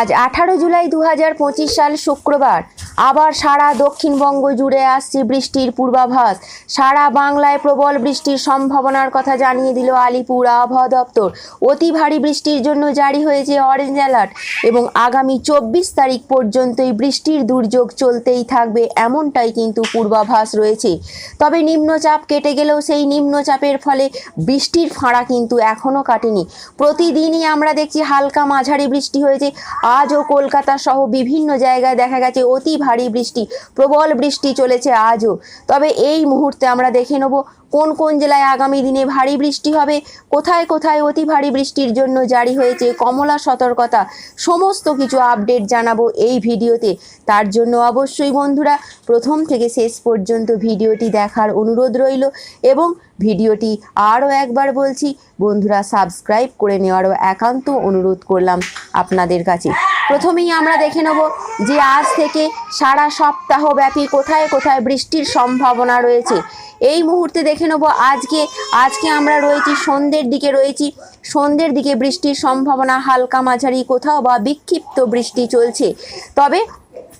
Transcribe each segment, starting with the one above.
আজ আঠারো জুলাই দু হাজার পঁচিশ সাল শুক্রবার। আবার সারা দক্ষিণবঙ্গ জুড়ে আসছে বৃষ্টির পূর্বাভাস। সারা বাংলায় প্রবল বৃষ্টির সম্ভাবনার কথা জানিয়ে দিল আলিপুর আবহাওয়া দপ্তর। অতি ভারী বৃষ্টির জন্য জারি হয়েছে অরেঞ্জ অ্যালার্ট এবং আগামী চব্বিশ তারিখ পর্যন্তই বৃষ্টির দুর্যোগ চলতেই থাকবে এমনটাই কিন্তু পূর্বাভাস রয়েছে। তবে নিম্নচাপ কেটে গেলেও সেই নিম্নচাপের ফলে বৃষ্টির ফাঁড়া কিন্তু এখনও কাটেনি। প্রতিদিনই আমরা দেখছি হালকা মাঝারি বৃষ্টি হয়েছে। আজও কলকাতা সহ বিভিন্ন জায়গায় দেখা গেছে অতি ভারী বৃষ্টি, প্রবল বৃষ্টি চলেছে আজও। তবে এই মুহূর্তে আমরা দেখে নেব কোন কোন জেলায় আগামী দিনে ভারী বৃষ্টি হবে, কোথায় কোথায় অতি ভারী বৃষ্টির জন্য জারি হয়েছে কমলা সতর্কতা, সমস্ত কিছু আপডেট জানাব এই ভিডিওতে। তার জন্য অবশ্যই বন্ধুরা, প্রথম থেকে শেষ পর্যন্ত ভিডিওটি দেখার অনুরোধ রইল এবং ভিডিওটি আরও একবার বলছি, বন্ধুরা সাবস্ক্রাইব করে নেওয়ারও একান্ত অনুরোধ করলাম আপনাদের কাছে। প্রথমেই আমরা দেখে নেব যে আজ থেকে সারা সপ্তাহব্যাপী কোথায় কোথায় বৃষ্টির সম্ভাবনা রয়েছে, এই মুহূর্তে দেখে নেব আজকে আজকে আমরা রয়েছি সন্ধ্যের দিকে রয়েছি, সন্ধ্যের দিকে বৃষ্টির সম্ভাবনা হালকা মাঝারি, কোথাও বা বিক্ষিপ্ত বৃষ্টি চলছে। তবে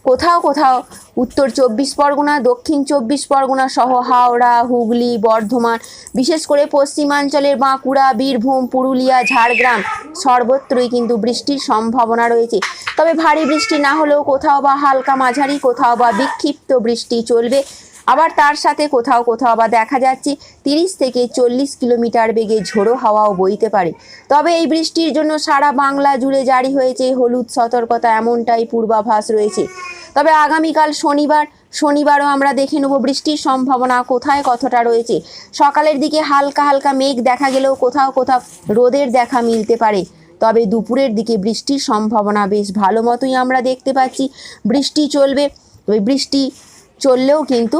কোথাও কোথাও উত্তর চব্বিশ পরগনা, দক্ষিণ চব্বিশ পরগনা সহ হাওড়া, হুগলি, বর্ধমান, বিশেষ করে পশ্চিমাঞ্চলের বাঁকুড়া, বীরভূম, পুরুলিয়া, ঝাড়গ্রাম সর্বত্রই কিন্তু বৃষ্টির সম্ভাবনা রয়েছে। তবে ভারী বৃষ্টি না হলেও কোথাও বা হালকা মাঝারি, কোথাও বা বিক্ষিপ্ত বৃষ্টি চলবে। আবার তার সাথে কোথাও কোথাও আবার দেখা যাচ্ছে। তিরিশ থেকে চল্লিশ কিলোমিটার বেগে ঝোড়ো হাওয়াও বইতে পারে। তবে এই বৃষ্টির জন্য সারা বাংলা জুড়ে জারি হয়েছে হলুদ সতর্কতা এমনটাই পূর্বাভাস রয়েছে। তবে আগামীকাল শনিবার, শনিবারও আমরা দেখে নেব বৃষ্টির সম্ভাবনা কোথায় কতটা রয়েছে। সকালের দিকে হালকা হালকা মেঘ দেখা গেলেও কোথাও কোথাও রোদের দেখা মিলতে পারে। তবে দুপুরের দিকে বৃষ্টির সম্ভাবনা বেশ ভালো মতোই আমরা দেখতে পাচ্ছি। বৃষ্টি চলবে ওই বৃষ্টি চললেও কিন্তু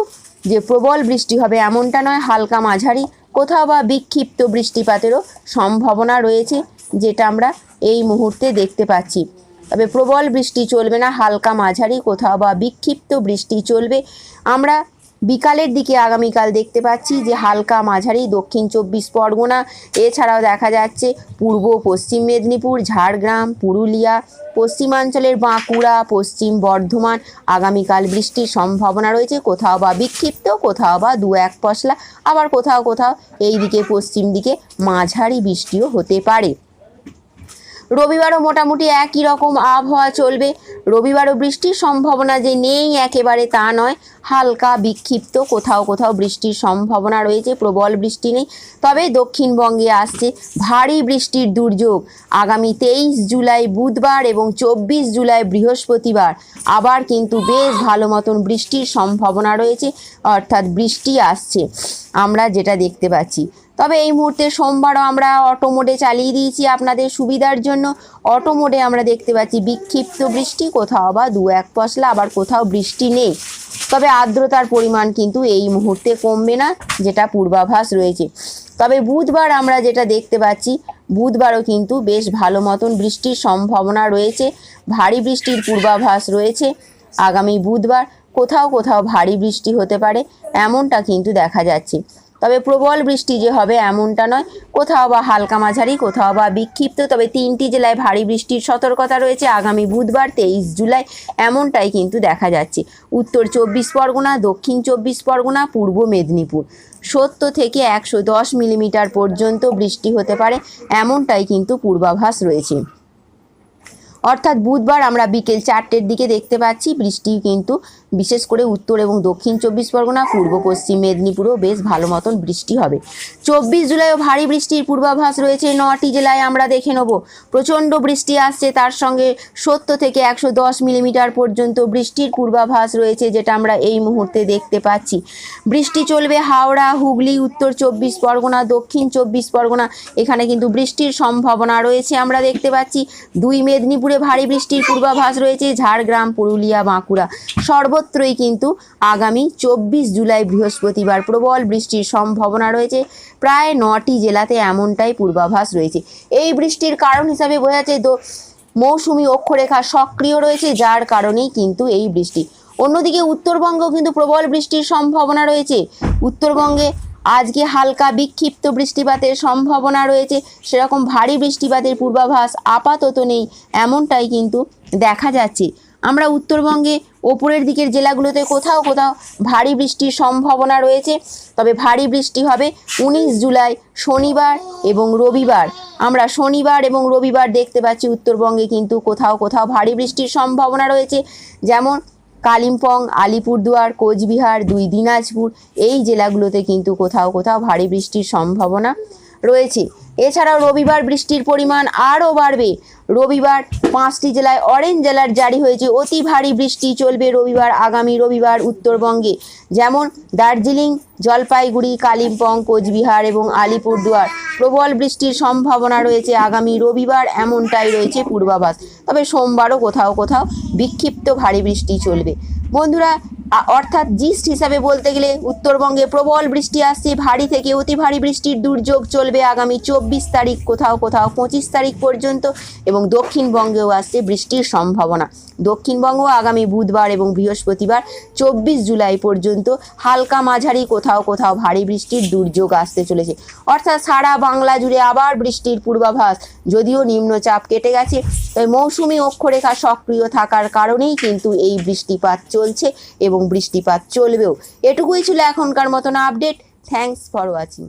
যে প্রবল বৃষ্টি হবে এমনটা নয়, হালকা মাঝারি, কোথাও বা বিক্ষিপ্ত বৃষ্টিপাতেরও সম্ভাবনা রয়েছে, যেটা আমরা এই মুহূর্তে দেখতে পাচ্ছি। তবে প্রবল বৃষ্টি চলবে না, হালকা মাঝারি, কোথাও বা বিক্ষিপ্ত বৃষ্টি চলবে। আমরা বিকালের দিকে আগামীকাল দেখতে পাচ্ছি যে হালকা মাঝারি দক্ষিণ চব্বিশ পরগনা। এছাড়াও দেখা যাচ্ছে পূর্ব, পশ্চিম মেদিনীপুর, ঝাড়গ্রাম, পুরুলিয়া, পশ্চিমাঞ্চলের বাঁকুড়া, পশ্চিম বর্ধমান। আগামীকাল বৃষ্টির সম্ভাবনা রয়েছে, কোথাও বা বিক্ষিপ্ত, কোথাও বা দু এক পশলা। আবার কোথাও কোথাও এই দিকে পশ্চিম দিকে মাঝারি বৃষ্টিও হতে পারে। রবিবারও মোটামুটি একই রকম আবহাওয়া চলবে। রবিবারও বৃষ্টির সম্ভাবনা যে নেই একেবারে তা নয়। হালকা বিক্ষিপ্ত, কোথাও কোথাও বৃষ্টির সম্ভাবনা রয়েছে, প্রবল বৃষ্টি নেই। তবে দক্ষিণবঙ্গে আসছে ভারী বৃষ্টির দুর্যোগ। আগামী তেইশ জুলাই বুধবার এবং চব্বিশ জুলাই বৃহস্পতিবার আবার কিন্তু বেশ ভালো মতন বৃষ্টির সম্ভাবনা রয়েছে, অর্থাৎ বৃষ্টি আসছে। আমরা যেটা দেখতে পাচ্ছি তবে এই মুহূর্তে সোমবারও আমরা অটো মোডে চালিয়ে দিয়েছি আপনাদের সুবিধার জন্য। অটো মোডে আমরা দেখতে পাচ্ছি বিক্ষিপ্ত বৃষ্টি, কোথাও বা দু এক পশলা, আবার কোথাও বৃষ্টি নেই। তবে আর্দ্রতার পরিমাণ কিন্তু এই মুহূর্তে কমবে না, যেটা পূর্বাভাস রয়েছে। তবে বুধবার আমরা যেটা দেখতে পাচ্ছি, বুধবারও কিন্তু বেশ ভালো মতন বৃষ্টির সম্ভাবনা রয়েছে, ভারী বৃষ্টির পূর্বাভাস রয়েছে আগামী বুধবার। কোথাও কোথাও ভারী বৃষ্টি হতে পারে, এমনটা কিন্তু দেখা যাচ্ছে। তবে প্রবল বৃষ্টি যে হবে এমনটা নয়। কোথাও বা হালকা মাঝারি, কোথাও বা বিক্ষিপ্ত, তবে তিনটি জেলায় ভারী বৃষ্টির সতর্কতা রয়েছে আগামী বুধবার, তেইশ জুলাই। এমনটাই কিন্তু দেখা যাচ্ছে। উত্তর চব্বিশ পরগনা, দক্ষিণ চব্বিশ পরগনা, পূর্ব মেদিনীপুর। সত্তর থেকে একশো দশ মিলিমিটার পর্যন্ত বৃষ্টি হতে পারে, এমনটাই কিন্তু পূর্বাভাস রয়েছে। অর্থাৎ বুধবার আমরা বিকেল চারটের দিকে দেখতে পাচ্ছি বৃষ্টি কিন্তু বিশেষ করে উত্তর এবং দক্ষিণ চব্বিশ পরগনা, পূর্ব, পশ্চিম মেদিনীপুরেও বেশ ভালো মতন বৃষ্টি হবে। চব্বিশ জুলাইও ভারী বৃষ্টির পূর্বাভাস রয়েছে নটি জেলায়, আমরা দেখে নেব। প্রচণ্ড বৃষ্টি আসছে, তার সঙ্গে সত্তর থেকে একশো দশ মিলিমিটার পর্যন্ত বৃষ্টির পূর্বাভাস রয়েছে, যেটা আমরা এই মুহূর্তে দেখতে পাচ্ছি। বৃষ্টি চলবে হাওড়া, হুগলি, উত্তর চব্বিশ পরগনা, দক্ষিণ চব্বিশ পরগনা, এখানে কিন্তু বৃষ্টির সম্ভাবনা রয়েছে, আমরা দেখতে পাচ্ছি। দুই মেদিনীপুরে ভারী বৃষ্টির পূর্বাভাস রয়েছে, ঝাড়গ্রাম, পুরুলিয়া, বাঁকুড়া। সর্বত্রই কিন্তু আগামী চব্বিশ জুলাই বৃহস্পতিবার প্রবল বৃষ্টির সম্ভাবনা রয়েছে। প্রায় নটি জেলাতে এমনটাই পূর্বাভাস রয়েছে। এই বৃষ্টির কারণ হিসাবে বোঝা যাচ্ছে মৌসুমি অক্ষরেখা সক্রিয় রয়েছে, যার কারণেই কিন্তু এই বৃষ্টি। অন্যদিকে উত্তরবঙ্গেও কিন্তু প্রবল বৃষ্টির সম্ভাবনা রয়েছে। উত্তরবঙ্গে আজকে হালকা বিক্ষিপ্ত বৃষ্টিপাতের সম্ভাবনা রয়েছে। সেরকম ভারী বৃষ্টিপাতের পূর্বাভাস আপাতত নেই, এমনটাই কিন্তু দেখা যাচ্ছে। আমরা উত্তরবঙ্গে ওপরের দিকের জেলাগুলোতে কোথাও কোথাও ভারী বৃষ্টির সম্ভাবনা রয়েছে। তবে ভারী বৃষ্টি হবে উনিশ জুলাই, শনিবার এবং রবিবার। আমরা শনিবার এবং রবিবার দেখতে পাচ্ছি উত্তরবঙ্গে কিন্তু কোথাও কোথাও ভারী বৃষ্টির সম্ভাবনা রয়েছে। যেমন কালিম্পং, আলিপুরদুয়ার, কোচবিহার, দুই দিনাজপুর এই জেলাগুলোতে কিন্তু কোথাও কোথাও ভারী বৃষ্টির সম্ভাবনা রয়েছে। এছাড়াও রবিবার বৃষ্টির পরিমাণ আরও বাড়বে। রবিবার পাঁচটি জেলায় অরেঞ্জ জেলার জারি হয়েছে। অতি ভারী বৃষ্টি চলবে রবিবার, আগামী রবিবার উত্তরবঙ্গে। যেমন দার্জিলিং, জলপাইগুড়ি, কালিম্পং, কোচবিহার এবং আলিপুরদুয়ার। প্রবল বৃষ্টির সম্ভাবনা রয়েছে আগামী রবিবার, এমনটাই রয়েছে পূর্বাভাস। তবে সোমবারও কোথাও কোথাও বিক্ষিপ্ত ভারী বৃষ্টি চলবে। বন্ধুরা অর্থাৎ জিস্ট হিসাবে বলতে গেলে উত্তরবঙ্গে প্রবল বৃষ্টি আসছে, ভারী থেকে অতি ভারী বৃষ্টির দুর্যোগ চলবে আগামী চব্বিশ তারিখ কোথাও কোথাও, পঁচিশ তারিখ পর্যন্ত এবং দক্ষিণবঙ্গেও আসছে বৃষ্টির সম্ভাবনা। দক্ষিণবঙ্গ আগামী বুধবার এবং বৃহস্পতিবার চব্বিশ জুলাই পর্যন্ত হালকা মাঝারি কোথাও কোথাও ভারী বৃষ্টির দুর্যোগ আসতে চলেছে। অর্থাৎ সারা বাংলা জুড়ে আবার বৃষ্টির পূর্বাভাস। যদিও নিম্নচাপ কেটে গেছে তবে মৌসুমি অক্ষরেখা সক্রিয় থাকার কারণেই কিন্তু এই বৃষ্টিপাত চলছে এবং বৃষ্টিপাত চলবেও। এটুকুই ছিল এখনকার মতন আপডেট। Thanks for watching